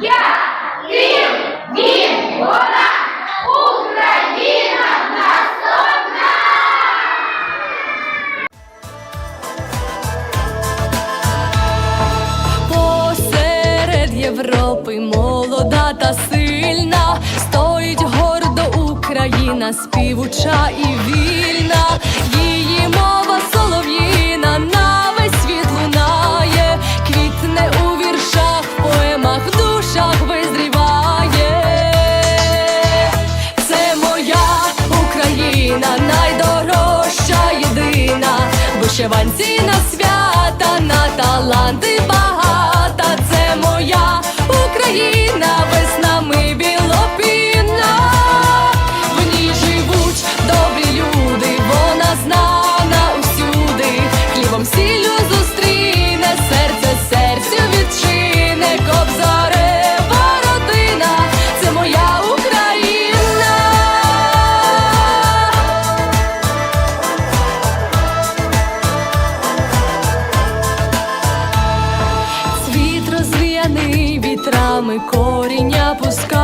я, ти, він, вона, Україна нас! Посеред Європи молода та сильна, стоїть гордо Україна, співуча і вільна. єдина, найдорожча єдина, вишиванці на світі. коріння пускай.